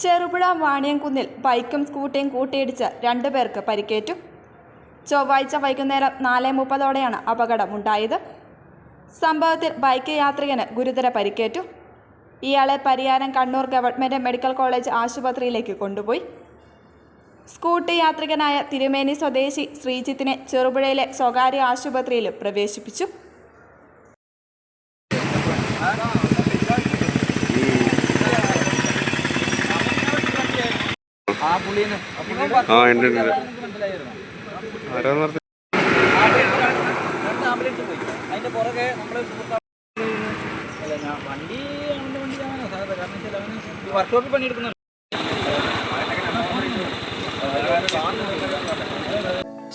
ചെറുപുഴ വാണിയംകുന്നിൽ ബൈക്കും സ്കൂട്ടിയും കൂട്ടിയിടിച്ച് രണ്ടുപേർക്ക് പരിക്കേറ്റു. ചൊവ്വാഴ്ച വൈകുന്നേരം നാല് മുപ്പതോടെയാണ് അപകടമുണ്ടായത്. സംഭവത്തിൽ ബൈക്ക് യാത്രികന് ഗുരുതര പരിക്കേറ്റു. ഇയാളെ Pariyaram Kannur government medical college ആശുപത്രിയിലേക്ക് കൊണ്ടുപോയി. സ്കൂട്ടി യാത്രികനായ തിരുമേനി സ്വദേശി ശ്രീജിത്തിനെ ചെറുപുഴയിലെ സ്വകാര്യ ആശുപത്രിയിലും പ്രവേശിപ്പിച്ചു. ആ ഉണ്ട് ഉണ്ട് അവന് ഈ വർക്ക്ഷോപ്പിൽ പണിയെടുക്കുന്ന